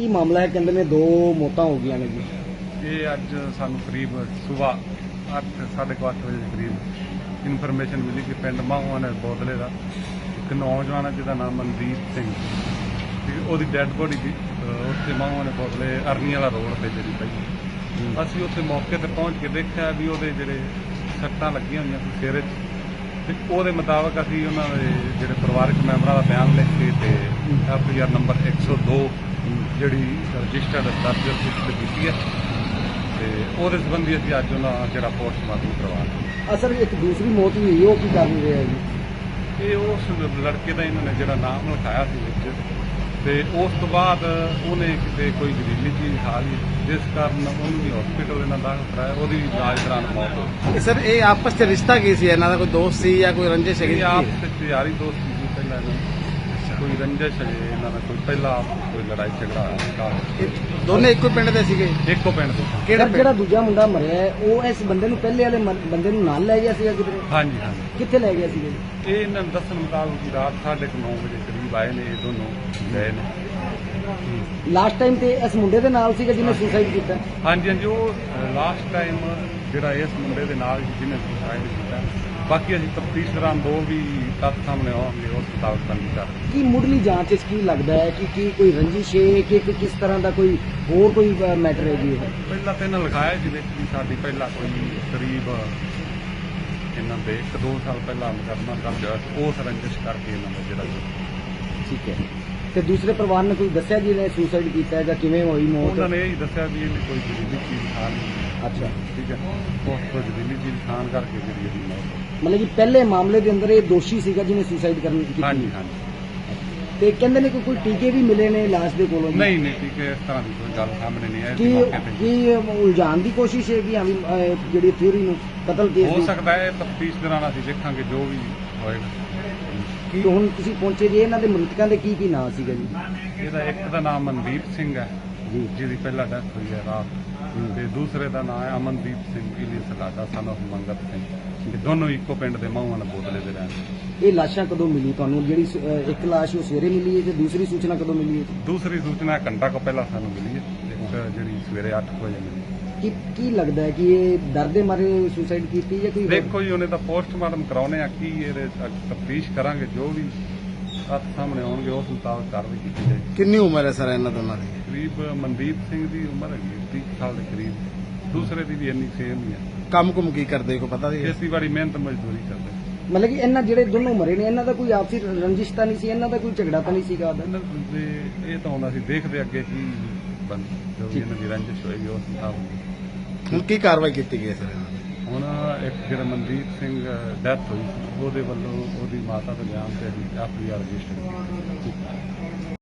ਕੀ ਮਾਮਲਾ ਹੈ? ਕਹਿੰਦੇ ਨੇ ਦੋ ਮੌਤਾਂ ਹੋ ਗਈਆਂ ਨੇ ਜੀ। ਇਹ ਅੱਜ ਸਾਨੂੰ ਕਰੀਬ ਸਵੇਰ 8 8:30 ਵਜੇ ਦੇ ਕਰੀਬ ਇਨਫੋਰਮੇਸ਼ਨ ਮਿਲੀ ਕਿ ਪਿੰਡ ਮਾਹੂਆਂ ਨੇ ਬੋਦਲੇ ਦਾ। ਇੱਕ ਨੌਜਵਾਨ ਹੈ ਜਿਹਦਾ ਨਾਮ ਮਨਦੀਪ ਸਿੰਘ। ਤੇ ਉਹਦੀ ਡੈੱਡ ਬੋਡੀ ਦੀ ਉੱਥੇ ਮਾਹੂਆਂ ਨੇ ਬੋਦਲੇ ਅਰਨੀ ਵਾਲਾ ਰੋਡ ਤੇ ਜਿਹੜੀ ਪਈ ਅਸੀਂ ਉੱਥੇ ਮੌਕੇ ਤੇ ਪਹੁੰਚ ਕੇ ਦੇਖਿਆ ਵੀ ਉਹਦੇ ਜਿਹੜੇ ਸੱਟਾਂ ਲੱਗੀਆਂ ਹੋਈਆਂ ਸੀ ਸਿਰ 'ਚ। ਤੇ ਉਹਦੇ ਮੁਤਾਬਕ ਅਸੀਂ ਉਹਨਾਂ ਦੇ ਜਿਹੜੇ ਪਰਿਵਾਰਕ ਮੈਂਬਰਾਂ ਦਾ ਬਿਆਨ ਲਿਖ ਕੇ ਤੇ ਐਫਆਈਆਰ ਨੰਬਰ 102 ਜਿਹੜੀ ਰਜਿਸਟਰਡ ਦਰਜ ਰਜਿਸਟਰ ਕੀਤੀ ਹੈ ਤੇ ਉਹਦੇ ਸੰਬੰਧੀ ਅਸੀਂ ਅੱਜ ਉਹਨਾਂ ਜਿਹੜਾ ਪੋਸਟਮਾਰਟਮ ਕਰਵਾ ਰਹੇ ਅਸਰ ਇੱਕ ਦੂਸਰੀ ਮੌਤ ਵੀ ਹੋਈ ਉਹ ਕੀ ਕਾਰਨ ਰਿਹਾ ਜੀ ਹਾਂ। ਇਹ ਉਸ ਲੜਕੇ ਦਾ ਇਹਨਾਂ ਨੇ ਜਿਹੜਾ ਨਾਮ ਲਿਖਾਇਆ ਸੀ ਵਿੱਚ ਤੇ ਉਸ ਤੋਂ ਬਾਅਦ ਉਹਨੇ ਕਿਤੇ ਕੋਈ ਜ਼ਹਿਰੀਲੀ ਚੀਜ਼ ਖਾ ਲਈ ਜਿਸ ਕਾਰਨ ਉਹਨੂੰ ਵੀ ਹਸਪੀਟਲ ਇਹਨਾਂ ਦਾਖਲ ਕਰਾਇਆ ਉਹਦੀ ਵੀ ਇਲਾਜ ਦੌਰਾਨ ਮੌਤ ਹੋ ਗਈ ਸਰ ਇਹ ਆਪਸ ਚ ਰਿਸ਼ਤਾ ਕੀ ਸੀ ਇਹਨਾਂ ਦਾ ਕੋਈ ਦੋਸਤ ਸੀ ਜਾਂ ਕੋਈ ਰੰਜਿਸ਼ ਹੈਗੀ ਇਹ ਸੀ ਆਪ ਵਿੱਚ ਯਾਰੀ ਦੋਸਤੀ ਸੀ ਪਹਿਲਾਂ ਇਹਨਾਂ ਦੀ। ਕੋਈ ਰੰਜਿਸ਼ ਹੈ ਇਹਨਾਂ ਦਾ ਕੋਈ ਪਹਿਲਾਂ ਕੋਈ ਲੜਾਈ ਝਗੜਾ ਦੋਨੇ ਇੱਕੋ ਪਿੰਡ ਦੇ ਸੀਗੇ? ਇੱਕੋ ਪਿੰਡ ਦੇ। ਕਿਹੜਾ ਸਰ, ਜਿਹੜਾ ਪਿੰਡ ਦੂਜਾ ਮੁੰਡਾ ਮਰਿਆ ਹੈ ਉਹ ਇਸ ਬੰਦੇ ਨੂੰ ਪਹਿਲੇ ਵਾਲੇ ਮਰ- ਬੰਦੇ ਨੂੰ ਨਾਲ ਲੈ ਗਿਆ ਸੀਗਾ ਕਿਧਰੇ ਹਾਂਜੀ ਹਾਂਜੀ। ਕਿੱਥੇ ਲੈ ਗਿਆ ਸੀਗਾ? ਜੀ ਇਹ ਇਹਨਾਂ ਨੂੰ ਦੱਸਣ ਮੁਤਾਬਕ ਕਿ ਰਾਤ 9:30 ਵਜੇ ਕਰੀਬ ਆਏ ਨੇ ਇਹ ਦੋਨੋਂ ਗਏ ਨੇ। ਲਾਸਟ ਟਾਈਮ ਤੇ ਇਸ ਮੁੰਡੇ ਦੇ ਨਾਲ ਸੀਗਾ ਜਿਹਨੇ ਸੁਸਾਈਡ ਕੀਤਾ? ਹਾਂਜੀ ਹਾਂਜੀ ਉਹ ਲਾਸਟ ਟਾਈਮ ਜਿਹੜਾ ਇਸ ਮੁੰਡੇ ਦੇ ਨਾਲ ਜਿਹਨੇ ਸੁਸਾਈਡ ਕੀਤਾ ਬਾਕੀ ਅਸੀਂ ਤਫਤੀਸ਼ ਦੌਰਾਨ ਦੋ ਵੀ ਤੱਥ ਸਾਹਮਣੇ ਆਉਣਗੇ ਉਸ ਮੁਤਾਬਕ ਬੰਦੀ ਕਰ ਕੀ ਮੁੱਢਲੀ ਜਾਂਚ ਵਿੱਚ ਕੀ ਲੱਗਦਾ ਹੈ ਕਿ ਕੀ ਕੋਈ ਰੰਜਿਸ਼ ਹੈ ਕਿ ਕਿ ਕਿਸ ਤਰ੍ਹਾਂ ਦਾ ਕੋਈ ਹੋਰ ਕੋਈ ਮੈਟਰ ਹੈ ਜੀ ਇਹ। ਪਹਿਲਾਂ ਤਾਂ ਇਹਨਾਂ ਲਿਖਾਇਆ ਜਿਹਦੇ ਵਿੱਚ ਵੀ ਸਾਡੀ ਪਹਿਲਾਂ ਕੋਈ ਕਰੀਬ ਇਹਨਾਂ ਦੇ 1-2 ਸਾਲ ਪਹਿਲਾਂ ਮੁਕੱਦਮਾ ਦਰਜ ਹੋਇਆ ਸੀ। ਉਸ ਰੰਜਿਸ਼ ਕਰਕੇ ਇਹਨਾਂ ਦਾ ਜਿਹੜਾ ਠੀਕ ਹੈ ਤੇ ਦੂਸਰੇ ਪਰਿਵਾਰ ਨੇ ਕੋਈ ਦੱਸਿਆ ਜੀ ਨੇ ਸੁਸਾਈਡ ਕੀਤਾ ਹੈ ਜਾਂ ਕਿਵੇਂ ਹੋਈ ਮੌਤ ਉਹਨਾਂ ਨੇ ਇਹ ਹੀ ਦੱਸਿਆ ਵੀ ਇਹਨੇ ਕੋਈ ਜ਼ਹਿਰੀਲੀ ਚੀਜ਼ ਖਾ ਲਈ ਅੱਛਾ। ਠੀਕ ਹੈ। ਉਸ ਤੋਂ ਜ਼ਹਿਰੀਲੀ ਚੀਜ਼ ਖਾਣ ਕਰਕੇ ਜਿਹੜੀ ਇਹਦੀ ਮੌਤ ਹੋ ਗਈ। ਮਤਲਬ ਕਿ ਪਹਿਲੇ ਮਾਮਲੇ ਦੇ ਅੰਦਰ ਇਹ ਦੋਸ਼ੀ ਸੀਗਾ ਜਿਹਨੇ ਸੁਸਾਈਡ ਕਰਨ ਕੀਤੀ ਹਾਂਜੀ ਹਾਂਜੀ। ਤੇ ਕਹਿੰਦੇ ਨੇ ਕਿ ਕੋਈ ਟੀਕੇ ਵੀ ਮਿਲੇ ਨੇ ਲਾਸ਼ ਦੇ ਕੋਲੋਂ ਜੀ। ਨਹੀਂ ਨਹੀਂ ਠੀਕ ਹੈ ਇਸ ਤਰ੍ਹਾਂ ਦੀ ਕੋਈ ਗੱਲ ਸਾਹਮਣੇ ਨਹੀਂ ਆਈ। ਇਸ ਮੌਕੇ ਤੇ ਕੀ ਉਲਝਾਉਣ ਦੀ ਕੋਸ਼ਿਸ਼ ਹੈ ਕਿ ਹਾਂ ਵੀ ਅਹ, ਜਿਹੜੀ ਥਿਊਰੀ ਨੂੰ ਕਤਲ ਕੇਸ ਹੋ ਦੀ ਸਕਦਾ ਹੈ ਤਫਤੀਸ਼ ਦੌਰਾਨ ਅਸੀਂ ਦੇਖਾਂਗੇ ਜੋ ਵੀ ਹੋਏਗਾ। ਕੀ ਹੁਣ ਤੁਸੀਂ ਪਹੁੰਚੇ ਜੀ ਇਹਨਾਂ ਦੇ ਮ੍ਰਿਤਕਾਂ ਦੇ ਕੀ ਕੀ ਨਾਂ ਸੀਗਾ ਜੀ? ਇਹਦਾ ਇੱਕ ਦਾ ਨਾਮ ਮਨਦੀਪ ਸਿੰਘ ਹੈ ਜੀ। ਜਿਹਦੀ ਪਹਿਲਾ ਡੈਥ ਹੋਈ ਹੈ ਰਾਤ। ਤੇ ਦੂਸਰੇ ਦਾ ਨਾਮ ਹੈ ਅਮਨਦੀਪ ਸਿੰਘ ਇਲੀਅਸ ਲਾਡਾ ਸਨ ਮੰਗਤ ਸਿੰਘ। ਇਹ ਦੋਨੋਂ ਇੱਕੋ ਪਿੰਡ ਦੇ ਮਹੂਆਂ ਬੋਦਲੇ ਦੇ ਰਹਿਣ। ਇਹ ਲਾਸ਼ਾਂ ਕਦੋਂ ਮਿਲੀ ਤੁਹਾਨੂੰ? ਜਿਹੜੀ ਸ- ਅਹ, ਇੱਕ ਲਾਸ਼ ਉਹ ਸਵੇਰੇ ਮਿਲੀ ਹੈ ਤੇ ਦੂਸਰੀ ਸੂਚਨਾ ਕਦੋਂ ਮਿਲੀ ਹੈ? ਦੂਸਰੀ ਸੂਚਨਾ ਘੰਟਾ ਕੁ ਪਹਿਲਾਂ ਸਾਨੂੰ ਮਿਲੀ ਹੈ। ਇੱਕ ਜਿਹੜੀ ਸਵੇਰੇ 8 ਵਜੇ ਮਿਲੀ। ਕੀ ਕੀ ਲੱਗਦਾ ਹੈ ਕਿ ਇਹ ਡਰ ਦੇ ਮਾਰੇ ਸੁਸਾਈਡ ਕੀਤੀ ਜਾਂ ਕੋਈ ਹੋਰ? ਦੇਖੋ ਜੀ ਉਹਨੇ ਤਾਂ ਪੋਸਟਮਾਰਟਮ ਕਰਾਉਣੇ ਆ। ਕੀ ਇਹਦੇ ਤਫਤੀਸ਼ ਕਰਾਂਗੇ ਜੋ ਵੀ ਤੱਥ ਸਾਹਮਣੇ ਆਉਣਗੇ ਉਸ ਮੁਤਾਬਕ ਕਾਰਵਾਈ ਕੀਤੀ ਜਾਏਗੀ। ਕਿੰਨੀ ਉਮਰ ਹੈ ਸਰ ਇਹਨਾਂ ਦੋਨਾਂ ਦੀ? ਕਰੀਬ ਮਨਦੀਪ ਸਿੰਘ ਦੀ ਉਮਰ ਹੈਗੀ 30 ਸਾਲ ਦੇ ਕਰੀਬ। ਦੂਸਰੇ ਦੀ ਵੀ ਇੰਨੀ ਸੇਮ ਹੀ ਹੈ। ਕੰਮ ਕੁਮ ਕੀ ਕਰਦੇ ਕੋਈ ਪਤਾ ਨਹੀਂ ਖੇਤੀਬਾੜੀ ਮਿਹਨਤ ਮਜ਼ਦੂਰੀ ਕਰਦੇ। ਮਤਲਬ ਕਿ ਇਹਨਾਂ ਜਿਹੜੇ ਦੋਨੋਂ ਮਰੇ ਨੇ ਇਹਨਾਂ ਦਾ ਕੋਈ ਆਪਸੀ ਰੰਜਿਸ਼ ਤਾਂ ਨਹੀਂ ਸੀ ਇਹਨਾਂ ਦਾ ਕੋਈ ਝਗੜਾ ਤਾਂ ਨਹੀਂ ਸੀਗਾ ਇਹਨਾਂ ਦੇ ਇਹ ਤਾਂ ਹੁਣ ਅਸੀਂ ਦੇਖਦੇ ਅੱਗੇ ਕੀ ਬਣ ਜੋ ਵੀ ਇਹਨਾਂ ਦੀ ਰੰਜਿਸ਼ ਹੋਏਗੀ ਉਸ ਮੁਤਾਬਕ। ਹੁਣ ਕੀ ਕਾਰਵਾਈ ਕੀਤੀ ਗਈ ਹੈ ਸਰ ਇਹਨਾਂ ਦੀ? ਹੁਣ ਇੱਕ ਜਿਹੜਾ ਮਨਦੀਪ ਸਿੰਘ ਡੈਥ ਹੋਈ, ਉਹਦੇ ਵੱਲੋਂ ਉਹਦੀ ਮਾਤਾ ਦੇ ਬਿਆਨ ਤੇ ਅਸੀਂ ਐਫਆਈਆਰ ਰਜਿਸਟਰ ਕੀਤੀ।